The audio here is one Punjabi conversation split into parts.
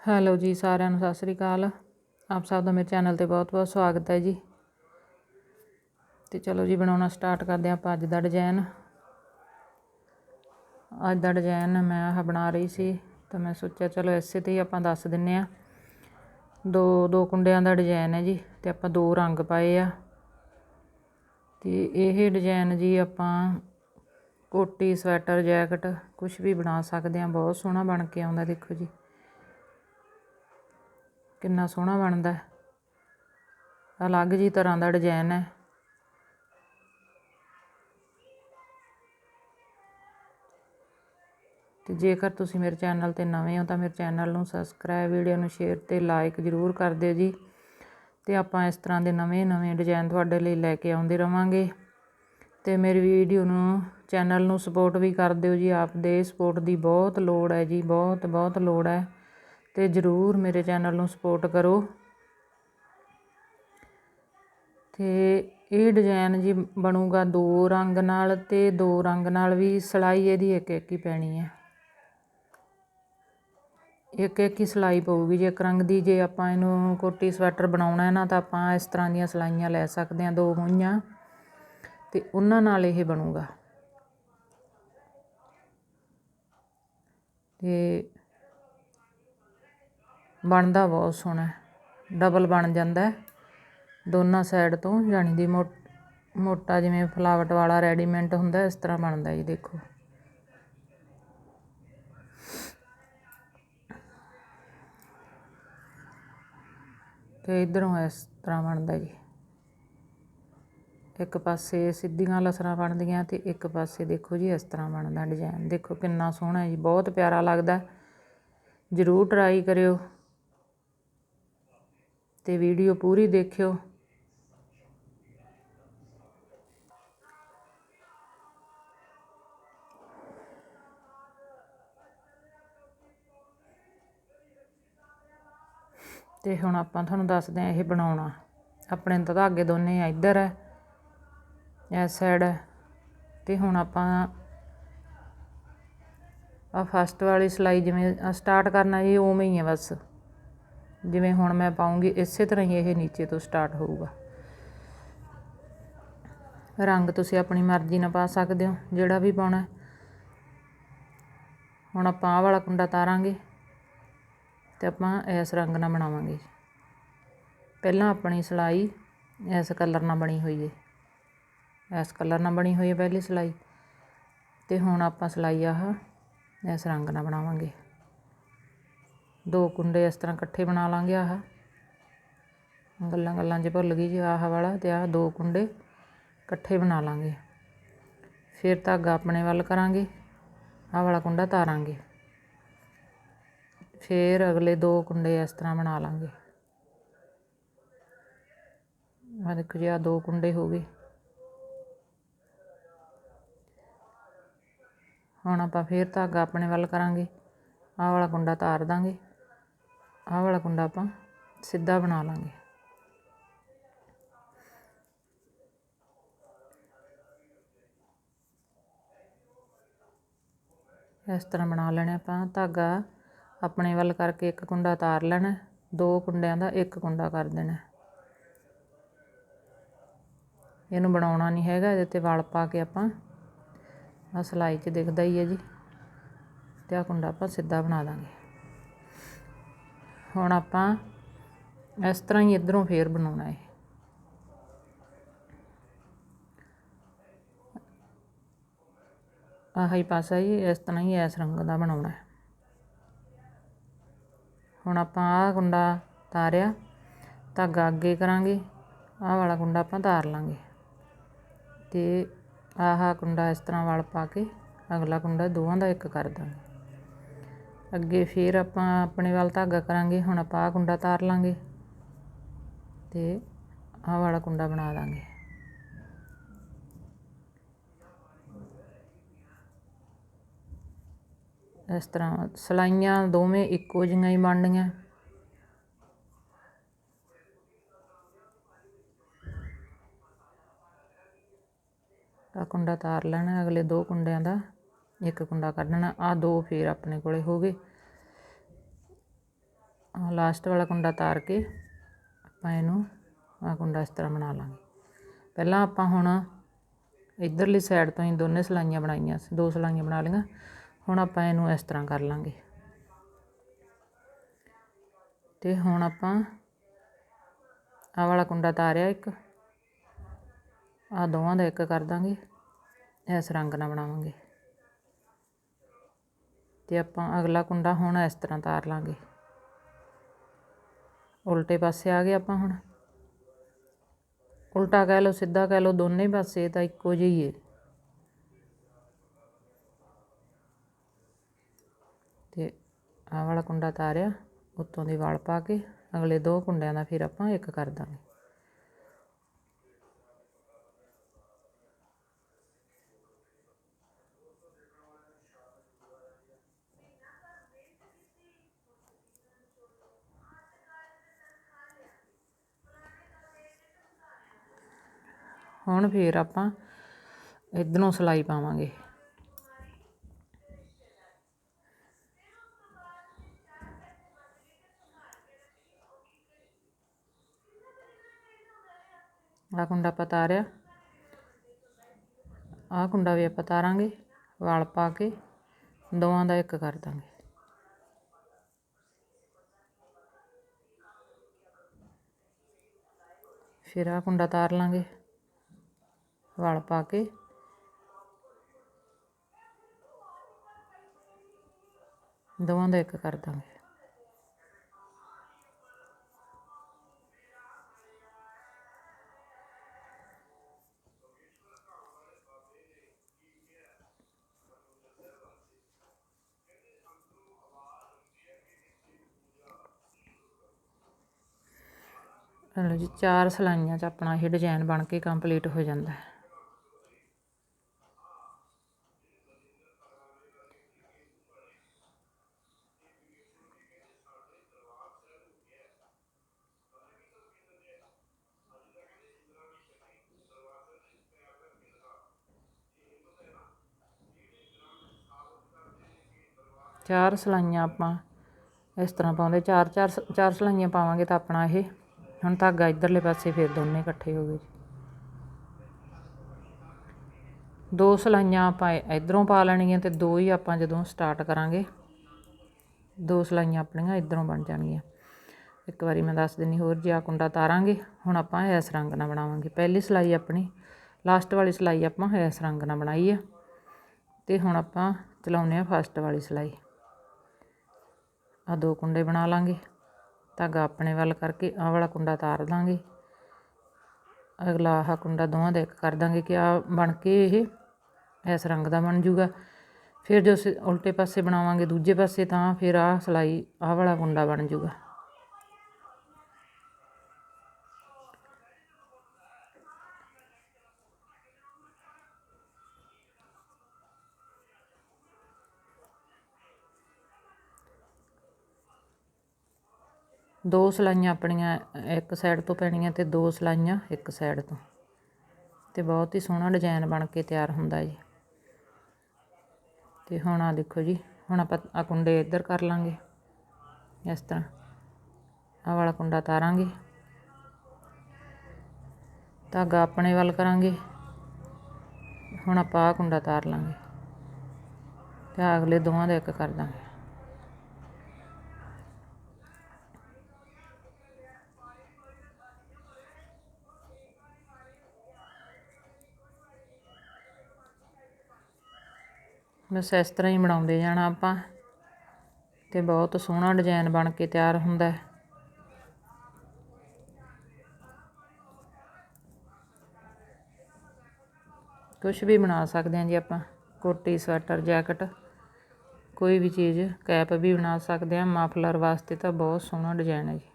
ਹੈਲੋ ਜੀ, ਸਾਰਿਆਂ ਨੂੰ ਸਤਿ ਸ੍ਰੀ ਅਕਾਲ। ਆਪ ਸਭ ਦਾ ਮੇਰੇ ਚੈਨਲ ਤੇ ਬਹੁਤ-ਬਹੁਤ ਸਵਾਗਤ ਹੈ ਜੀ। ਤੇ ਚਲੋ ਜੀ, ਬਣਾਉਣਾ ਸਟਾਰਟ ਕਰਦੇ ਹਾਂ ਆਪਾਂ ਅੱਜ ਦਾ ਡਿਜ਼ਾਈਨ ਅੱਜ ਦਾ ਡਿਜ਼ਾਈਨ ਮੈਂ ਆਹ ਬਣਾ ਰਹੀ ਸੀ, ਤਾਂ ਮੈਂ ਸੋਚਿਆ ਚਲੋ ਇਸੇ ਤੇ ਹੀ ਆਪਾਂ ਦੱਸ ਦਿੰਨੇ ਆ ਦੋ ਦੋ ਕੁੰਡਿਆਂ ਦਾ ਡਿਜ਼ਾਈਨ ਹੈ ਜੀ, ਤੇ ਆਪਾਂ ਦੋ ਰੰਗ ਪਾਏ ਆ। ਤੇ ਇਹ ਡਿਜ਼ਾਈਨ ਜੀ ਆਪਾਂ ਕੋਟੀ, ਸਵੈਟਰ, ਜੈਕਟ ਕੁਝ ਵੀ ਬਣਾ ਸਕਦੇ ਆ ਬਹੁਤ ਸੋਹਣਾ ਬਣ ਕੇ ਆਉਂਦਾ, ਦੇਖੋ ਜੀ। ਕਿੰਨਾ ਸੋਹਣਾ ਬਣਦਾ ਅਲੱਗ ਜੀ ਤਰ੍ਹਾਂ ਦਾ ਡਿਜ਼ਾਈਨ ਹੈ। ਤੇ ਜੇਕਰ ਤੁਸੀਂ ਮੇਰੇ ਚੈਨਲ ਤੇ ਨਵੇਂ ਹੋ ਤਾਂ ਮੇਰੇ ਚੈਨਲ ਨੂੰ ਸਬਸਕ੍ਰਾਈਬ ਵੀਡੀਓ ਨੂੰ ਸ਼ੇਅਰ ਤੇ ਲਾਈਕ ਜ਼ਰੂਰ ਕਰ ਦਿਓ ਜੀ। ਤੇ ਆਪਾਂ ਇਸ ਤਰ੍ਹਾਂ ਦੇ ਨਵੇਂ-ਨਵੇਂ ਡਿਜ਼ਾਈਨ ਤੁਹਾਡੇ ਲਈ ਲੈ ਕੇ ਆਉਂਦੇ ਰਵਾਂਗੇ। ਤੇ ਮੇਰੀ ਵੀਡੀਓ ਨੂੰ ਚੈਨਲ ਨੂੰ ਸਪੋਰਟ ਵੀ ਕਰ ਦਿਓ ਜੀ। ਆਪ ਦੇ ਸਪੋਰਟ ਦੀ ਬਹੁਤ ਲੋੜ ਹੈ ਜੀ। ਬਹੁਤ ਬਹੁਤ ਲੋੜ ਹੈ। ਤੇ ਜਰੂਰ ਮੇਰੇ ਚੈਨਲ ਨੂੰ ਸਪੋਰਟ ਕਰੋ। ਤੇ ਇਹ ਡਿਜ਼ਾਈਨ ਜੀ ਬਣੂਗਾ ਦੋ ਰੰਗ ਨਾਲ ਤੇ ਦੋ ਰੰਗ ਨਾਲ ਵੀ ਸਲਾਈ ਇਹਦੀ ਇੱਕ ਇੱਕ ਹੀ ਪੈਣੀ ਹੈ। ਇੱਕ ਇੱਕ ਹੀ ਸਲਾਈ ਪਊਗੀ, ਜੇ ਇੱਕ ਰੰਗ ਦੀ ਜੇ ਆਪਾਂ ਇਹਨੂੰ ਕੋਟੀ ਸਵੈਟਰ ਬਣਾਉਣਾ ਹੈ ਨਾ ਤਾਂ ਆਪਾਂ ਇਸ ਤਰ੍ਹਾਂ ਦੀਆਂ ਸਲਾਈਆਂ ਲੈ ਸਕਦੇ ਹਾਂ, ਦੋ ਹੋਈਆਂ ਤੇ ਉਹਨਾਂ ਨਾਲ ਇਹ ਬਣੂਗਾ। ਤੇ ਬਣਦਾ ਬਹੁਤ ਸੋਹਣਾ ਡਬਲ ਬਣ ਜਾਂਦਾ ਦੋਨਾਂ ਸਾਈਡ ਤੋਂ ਜਾਨੀ ਦੀ ਮੋਟਾ ਜਿਵੇਂ ਫਲਾਵਟ ਵਾਲਾ ਰੈਡੀਮੈਂਟ ਹੁੰਦਾ ਇਸ ਤਰ੍ਹਾਂ ਬਣਦਾ ਜੀ, ਦੇਖੋ। ਤੇ ਇਧਰੋਂ ਇਸ ਤਰ੍ਹਾਂ ਬਣਦਾ ਜੀ। ਇੱਕ ਪਾਸੇ ਸਿੱਧੀਆਂ ਲਸਰਾਂ ਬਣਦੀਆਂ ਤੇ ਇੱਕ ਪਾਸੇ ਦੇਖੋ ਜੀ, ਇਸ ਤਰ੍ਹਾਂ ਬਣਦਾ ਡਿਜ਼ਾਈਨ ਦੇਖੋ ਕਿੰਨਾ ਸੋਹਣਾ ਜੀ, ਬਹੁਤ ਪਿਆਰਾ ਲੱਗਦਾ ਜ਼ਰੂਰ ਟਰਾਈ ਕਰਿਓ। ਤੇ ਵੀਡੀਓ ਪੂਰੀ ਦੇਖਿਓ। ਤੇ ਹੁਣ ਆਪਾਂ ਤੁਹਾਨੂੰ ਦੱਸਦੇ ਆ ਇਹ ਬਣਾਉਣਾ। ਆਪਣੇ ਤਾਂ ਧਾਗੇ ਦੋਨੇ ਇੱਧਰ ਹੈ ਇਸ ਸਾਈਡ ਤੇ ਹੁਣ ਆਪਾਂ ਆ ਫਸਟ ਵਾਲੀ ਸਲਾਈ ਜਿਵੇਂ ਸਟਾਰਟ ਕਰਨਾ ਜੀ ਉਵੇਂ ਹੀ ਹੈ ਬਸ। ਜਿਵੇਂ ਹੁਣ ਮੈਂ ਪਾਉਂਗੀ, ਇਸੇ ਤਰ੍ਹਾਂ ਹੀ ਇਹ ਨੀਚੇ ਤੋਂ ਸਟਾਰਟ ਹੋਊਗਾ। ਰੰਗ ਤੁਸੀਂ ਆਪਣੀ ਮਰਜ਼ੀ ਨਾਲ ਪਾ ਸਕਦੇ ਹੋ, ਜਿਹੜਾ ਵੀ ਪਾਉਣਾ ਹੁਣ ਆਪਾਂ ਆਹ ਵਾਲਾ ਕੁੰਡਾ ਤਾਰਾਂਗੇ ਤੇ ਆਪਾਂ ਇਸ ਰੰਗ ਨਾਲ ਬਣਾਵਾਂਗੇ। ਪਹਿਲਾਂ ਆਪਣੀ ਸਲਾਈ ਇਸ ਕਲਰ ਨਾਲ ਬਣੀ ਹੋਈ ਹੈ। ਇਸ ਕਲਰ ਨਾਲ ਬਣੀ ਹੋਈ ਹੈ ਪਹਿਲੀ ਸਲਾਈ ਤੇ ਹੁਣ ਆਪਾਂ ਸਲਾਈ ਆਹ ਇਸ ਰੰਗ ਨਾਲ ਬਣਾਵਾਂਗੇ। ਦੋ ਕੁੰਡੇ ਇਸ ਤਰ੍ਹਾਂ ਇਕੱਠੇ ਬਣਾ ਲਾਂਗੇ ਆਹ। ਗੱਲਾਂ ਗੱਲਾਂ 'ਚ ਭੁੱਲ ਗਈ ਜੀ ਆਹ ਵਾਲਾ ਤੇ ਆਹ ਦੋ ਕੁੰਡੇ ਇਕੱਠੇ ਬਣਾ ਲਾਂਗੇ। ਫਿਰ ਧਾਗਾ ਆਪਣੇ ਵੱਲ ਕਰਾਂਗੇ, ਆਹ ਵਾਲਾ ਕੁੰਡਾ ਤਾਰਾਂਗੇ। ਫਿਰ ਅਗਲੇ ਦੋ ਕੁੰਡੇ ਇਸ ਤਰ੍ਹਾਂ ਬਣਾ ਲਾਂਗੇ। ਆ ਦੇਖੋ ਜੀ ਆ ਦੋ ਕੁੰਡੇ ਹੋ ਗਏ। ਹੁਣ ਆਪਾਂ ਫੇਰ ਧਾਗਾ ਆਪਣੇ ਵੱਲ ਕਰਾਂਗੇ, ਆਹ ਵਾਲਾ ਕੁੰਡਾ ਤਾਰ ਦਾਂਗੇ। ਆਹ ਵਾਲਾ ਕੁੰਡਾ ਆਪਾਂ ਸਿੱਧਾ ਬਣਾ ਲਾਂਗੇ। ਇਸ ਤਰ੍ਹਾਂ ਬਣਾ ਲੈਣਾ ਆਪਾਂ ਧਾਗਾ, ਆਪਣੇ ਵੱਲ ਕਰਕੇ ਇੱਕ ਕੁੰਡਾ ਤਾਰ ਲੈਣਾ, ਦੋ ਕੁੰਡਿਆਂ ਦਾ ਇੱਕ ਕੁੰਡਾ ਕਰ ਦੇਣਾ। ਇਹਨੂੰ ਬਣਾਉਣਾ ਨਹੀਂ ਹੈਗਾ, ਇਹਦੇ ਤੇ ਵਲ ਪਾ ਕੇ ਆਪਾਂ ਆ ਸਲਾਈ 'ਚ ਦਿਖਦਾ ਹੀ ਹੈ ਜੀ। ਤੇ ਆ ਕੁੰਡਾ ਆਪਾਂ ਸਿੱਧਾ ਬਣਾ ਦਾਂਗੇ। ਹੁਣ ਆਪਾਂ ਇਸ ਤਰ੍ਹਾਂ ਹੀ ਇਧਰੋਂ ਫੇਰ ਬਣਾਉਣਾ ਹੈ ਆਹ ਹੀ ਪਾਸਾ ਹੀ ਇਸ ਤਰ੍ਹਾਂ ਹੀ ਇਸ ਰੰਗ ਦਾ ਬਣਾਉਣਾ ਹੈ। ਹੁਣ ਆਪਾਂ ਆਹ ਕੁੰਡਾ ਤਾਰਿਆ ਧਾਗਾ ਅੱਗੇ ਕਰਾਂਗੇ, ਆਹ ਵਾਲਾ ਕੁੰਡਾ ਆਪਾਂ ਤਾਰ ਲਾਂਗੇ। ਤੇ ਆਹ ਕੁੰਡਾ ਇਸ ਤਰ੍ਹਾਂ ਵਲ ਪਾ ਕੇ ਅਗਲਾ ਕੁੰਡਾ ਦੋਵਾਂ ਦਾ ਇੱਕ ਕਰ ਦਾਂਗੇ। ਅੱਗੇ ਫਿਰ ਆਪਾਂ ਆਪਣੇ ਵੱਲ ਧਾਗਾ ਕਰਾਂਗੇ, ਹੁਣ ਆਪਾਂ ਆਹ ਕੁੰਡਾ ਤਾਰ ਲਾਂਗੇ ਤੇ ਆਹ ਵਾਲਾ ਕੁੰਡਾ ਬਣਾ ਦਾਂਗੇ। ਇਸ ਤਰ੍ਹਾਂ ਸਲਾਈਆਂ ਦੋਵੇਂ ਇੱਕੋ ਜਿਹੀਆਂ ਹੀ ਬਣਨੀਆਂ। ਆ ਕੁੰਡਾ ਤਾਰ ਲੈਣਾ ਅਗਲੇ ਦੋ ਕੁੰਡਿਆਂ ਦਾ। ਇੱਕ ਕੁੰਡਾ ਕੱਢਣਾ ਆ ਦੋ ਫੇਰ ਆਪਣੇ ਕੋਲੇ ਹੋ ਗਏ। ਲਾਸਟ ਵਾਲਾ ਕੁੰਡਾ ਤਾਰ ਕੇ ਆਪਾਂ ਇਹਨੂੰ ਆ ਕੁੰਡਾ ਇਸ ਤਰ੍ਹਾਂ ਬਣਾ ਲਾਂਗੇ। ਪਹਿਲਾਂ ਆਪਾਂ ਹੁਣ ਇਧਰਲੀ ਸਾਈਡ ਤੋਂ ਹੀ ਦੋਨੇ ਸਲਾਈਆਂ ਬਣਾਈਆਂ ਸੀ, ਦੋ ਸਲਾਈਆਂ ਬਣਾ ਲਈਆਂ। ਹੁਣ ਆਪਾਂ ਇਹਨੂੰ ਇਸ ਤਰ੍ਹਾਂ ਕਰ ਲਾਂਗੇ। ਤੇ ਹੁਣ ਆਪਾਂ ਆਹ ਵਾਲਾ ਕੁੰਡਾ ਤਾਰਿਆ ਇੱਕ। ਆ ਦੋਵਾਂ ਦਾ ਇੱਕ ਕਰ ਦਾਂਗੇ, ਇਸ ਰੰਗ ਨਾਲ ਬਣਾਵਾਂਗੇ। ਤੇ ਆਪਾਂ ਅਗਲਾ ਕੁੰਡਾ ਹੁਣ ਇਸ ਤਰ੍ਹਾਂ ਤਾਰ ਲਾਂਗੇ। ਉਲਟੇ ਪਾਸੇ ਆ ਗਏ ਆਪਾਂ ਹੁਣ। ਉਲਟਾ ਕਹਿ ਲਓ, ਸਿੱਧਾ ਕਹਿ ਲਓ, ਦੋਨੇ ਪਾਸੇ ਤਾਂ ਇੱਕੋ ਜਿਹੀ ਹੀ ਹੈ ਤੇ ਆਹ ਵਾਲਾ ਕੁੰਡਾ ਤਾਰਿਆ, ਉੱਤੋਂ ਦੀ ਵਾਲ ਪਾ ਕੇ ਅਗਲੇ ਦੋ ਕੁੰਡਿਆਂ ਦਾ ਫਿਰ ਆਪਾਂ ਇੱਕ ਕਰ ਦਾਂਗੇ। ਹੁਣ ਫਿਰ ਆਪਾਂ ਇਧਰੋਂ ਸਲਾਈ ਪਾਵਾਂਗੇ। ਆਹ ਕੁੰਡਾ ਆਪਾਂ ਤਾਰਿਆ। ਆਹ ਕੁੰਡਾ ਵੀ ਆਪਾਂ ਤਾਰਾਂਗੇ, ਵਾਲ ਪਾ ਕੇ ਦੋਵਾਂ ਦਾ ਇੱਕ ਕਰ ਦਾਂਗੇ। ਫਿਰ ਆਹ ਕੁੰਡਾ ਤਾਰ ਲਾਂਗੇ। ਵਾਲ ਪਾ ਕੇ। ਦੋਵਾਂ ਦਾ ਇੱਕ ਕਰ ਦਾਂਗੇ। ਲਓ ਜੀ, ਚਾਰ ਸਲਾਈਆਂ 'ਚ ਆਪਣਾ ਇਹ ਡਿਜ਼ਾਈਨ ਬਣ ਕੇ ਕੰਪਲੀਟ ਹੋ ਜਾਂਦਾ ਹੈ। ਚਾਰ ਸਲਾਈਆਂ ਆਪਾਂ ਇਸ ਤਰ੍ਹਾਂ ਪਾਉਂਦੇ, ਚਾਰ ਚਾਰ ਸ- ਚਾਰ ਸਲਾਈਆਂ ਪਾਵਾਂਗੇ ਤਾਂ ਆਪਣਾ ਇਹ, ਹੁਣ ਧਾਗਾ ਇਧਰਲੇ ਪਾਸੇ ਫਿਰ ਦੋਨੇ ਇਕੱਠੇ ਹੋ ਗਏ। ਜੀ। ਦੋ ਸਲਾਈਆਂ ਆਪਾਂ ਇਧਰੋਂ ਪਾ ਲੈਣੀਆਂ ਤੇ ਦੋ ਹੀ ਆਪਾਂ ਜਦੋਂ ਸਟਾਰਟ ਕਰਾਂਗੇ, ਦੋ ਸਲਾਈਆਂ ਆਪਣੀਆਂ ਇਧਰੋਂ ਬਣ ਜਾਣਗੀਆਂ। ਇੱਕ ਵਾਰੀ ਮੈਂ ਦੱਸ ਦਿੰਨੀ ਹੋਰ ਜੇ ਆ ਕੁੰਡਾ ਤਾਰਾਂਗੇ, ਹੁਣ ਆਪਾਂ ਇਸ ਰੰਗ ਨਾਲ ਬਣਾਵਾਂਗੇ। ਪਹਿਲੀ ਸਲਾਈ ਆਪਣੀ, ਲਾਸਟ ਵਾਲੀ ਸਲਾਈ ਆਪਾਂ ਇਸ ਰੰਗ ਨਾਲ ਬਣਾਈ ਆ। ਤੇ ਹੁਣ ਆਪਾਂ ਚਲਾਉਂਦੇ ਆ ਫਸਟ ਵਾਲੀ ਸਲਾਈ। ਆ ਦੋ ਕੁੰਡੇ ਬਣਾ ਲਾਂਗੇ। ਧਾਗਾ ਆਪਣੇ ਵੱਲ ਕਰਕੇ ਆਹ ਵਾਲਾ ਕੁੰਡਾ ਤਾਰ ਦਾਂਗੇ। ਅਗਲਾ ਆਹ ਕੁੰਡਾ ਦੋਵਾਂ ਦਾ ਇੱਕ ਕਰ ਦਾਂਗੇ ਕਿ ਆ ਬਣ ਕੇ ਇਹ ਇਸ ਰੰਗ ਦਾ ਬਣ ਜੂਗਾ। ਫਿਰ ਜੋ ਅਸੀਂ ਉਲਟੇ ਪਾਸੇ ਬਣਾਵਾਂਗੇ ਦੂਜੇ ਪਾਸੇ ਤਾਂ ਫਿਰ ਆਹ ਸਲਾਈ ਆਹ ਵਾਲਾ ਕੁੰਡਾ ਬਣ ਜੂਗਾ। ਦੋ ਸਲਾਈਆਂ ਆਪਣੀਆਂ ਇੱਕ ਸਾਈਡ ਤੋਂ ਪੈਣੀਆਂ ਤੇ ਦੋ ਸਲਾਈਆਂ ਇੱਕ ਸਾਈਡ ਤੋਂ। ਤੇ ਬਹੁਤ ਹੀ ਸੋਹਣਾ ਡਿਜ਼ਾਈਨ ਬਣ ਕੇ ਤਿਆਰ ਹੁੰਦਾ ਜੀ। ਤੇ ਹੁਣ ਆ ਦੇਖੋ ਜੀ, ਹੁਣ ਆਪਾਂ ਆ ਕੁੰਡੇ ਇੱਧਰ ਕਰ ਲਾਂਗੇ। ਇਸ ਤਰ੍ਹਾਂ ਆਹ ਵਾਲਾ ਕੁੰਡਾ ਤਾਰਾਂਗੇ। ਧਾਗਾ ਆਪਣੇ ਵੱਲ ਕਰਾਂਗੇ। ਹੁਣ ਆਪਾਂ ਆਹ ਕੁੰਡਾ ਤਾਰ ਲਾਂਗੇ। ਤੇ ਅਗਲੇ ਦੋਵਾਂ ਦਾ ਇੱਕ ਕਰ ਦਾਂਗੇ। ਬਸ ਇਸ ਤਰ੍ਹਾਂ ਹੀ ਬਣਾਉਂਦੇ ਜਾਣਾ ਆਪਾਂ। ਤੇ ਬਹੁਤ ਸੋਹਣਾ ਡਿਜ਼ਾਈਨ ਬਣ ਕੇ ਤਿਆਰ ਹੁੰਦਾ ਹੈ। ਕੁਝ ਵੀ ਬਣਾ ਸਕਦੇ ਹਾਂ ਜੀ ਆਪਾਂ ਕੋਟੀ ਸਵੈਟਰ, ਜੈਕਟ, ਕੋਈ ਵੀ ਚੀਜ਼, ਕੈਪ ਵੀ ਬਣਾ ਸਕਦੇ ਹਾਂ। ਮਾਫਲਰ ਵਾਸਤੇ ਤਾਂ ਬਹੁਤ ਸੋਹਣਾ ਡਿਜ਼ਾਈਨ ਹੈ ਜੀ।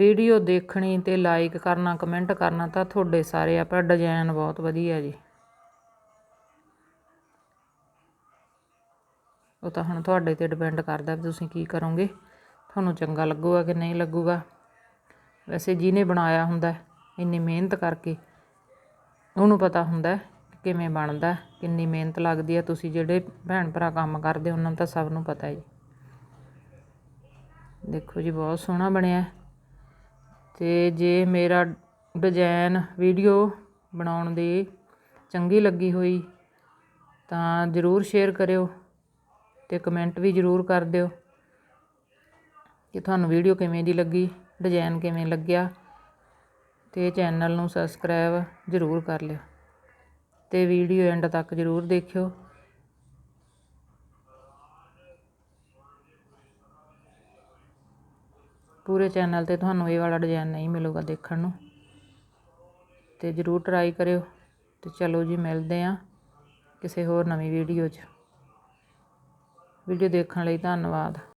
ਵੀਡੀਓ ਦੇਖਣੀ ਤੇ ਲਾਈਕ ਕਰਨਾ ਕਮੈਂਟ ਕਰਨਾ ਤਾਂ ਤੁਹਾਡੇ ਸਾਰੇ ਆ ਪਰ ਡਿਜ਼ਾਈਨ ਬਹੁਤ ਵਧੀਆ ਜੀ। ਉਹ ਤਾਂ ਹੁਣ ਤੁਹਾਡੇ ਤੇ ਡਿਪੈਂਡ ਕਰਦਾ ਵੀ ਤੁਸੀਂ ਕੀ ਕਰੋਗੇ। ਤੁਹਾਨੂੰ ਚੰਗਾ ਲੱਗੂਗਾ ਕਿ ਨਹੀਂ ਲੱਗੂਗਾ। ਵੈਸੇ ਜਿਹਨੇ ਬਣਾਇਆ ਹੁੰਦਾ, ਇੰਨੀ ਮਿਹਨਤ ਕਰਕੇ ਉਹਨੂੰ ਪਤਾ ਹੁੰਦਾ ਕਿਵੇਂ ਬਣਦਾ, ਕਿੰਨੀ ਮਿਹਨਤ ਲੱਗਦੀ ਹੈ ਤੁਸੀਂ ਜਿਹੜੇ ਭੈਣ ਭਰਾ ਕੰਮ ਕਰਦੇ ਉਹਨਾਂ ਨੂੰ ਤਾਂ ਸਭ ਨੂੰ ਪਤਾ ਹੈ ਜੀ। ਦੇਖੋ ਜੀ, ਬਹੁਤ ਸੋਹਣਾ ਬਣਿਆ। ਅਤੇ ਜੇ ਮੇਰਾ ਡਿਜ਼ਾਇਨ ਵੀਡੀਓ ਬਣਾਉਣ ਦੀ ਚੰਗੀ ਲੱਗੀ ਹੋਈ, ਤਾਂ ਜ਼ਰੂਰ ਸ਼ੇਅਰ ਕਰਿਓ ਅਤੇ ਕਮੈਂਟ ਵੀ ਜ਼ਰੂਰ ਕਰ ਦਿਓ ਕਿ ਤੁਹਾਨੂੰ ਵੀਡੀਓ ਕਿਵੇਂ ਦੀ ਲੱਗੀ, ਡਿਜ਼ਾਇਨ ਕਿਵੇਂ ਲੱਗਿਆ ਅਤੇ ਚੈਨਲ ਨੂੰ ਸਬਸਕ੍ਰਾਈਬ ਜ਼ਰੂਰ ਕਰ ਲਿਓ ਅਤੇ ਵੀਡੀਓ ਐਂਡ ਤੱਕ ਜ਼ਰੂਰ ਦੇਖਿਓ। ਪੂਰੇ ਚੈਨਲ ਤੇ ਤੁਹਾਨੂੰ ਇਹ ਵਾਲਾ ਡਿਜ਼ਾਈਨ ਨਹੀਂ ਮਿਲੂਗਾ ਦੇਖਣ ਨੂੰ। ਤੇ ਜ਼ਰੂਰ ਟਰਾਈ ਕਰਿਓ ਤੇ ਚਲੋ ਜੀ, ਮਿਲਦੇ ਆਂ ਕਿਸੇ ਹੋਰ ਨਵੀਂ ਵੀਡੀਓ 'ਚ। ਵੀਡੀਓ ਦੇਖਣ ਲਈ ਧੰਨਵਾਦ।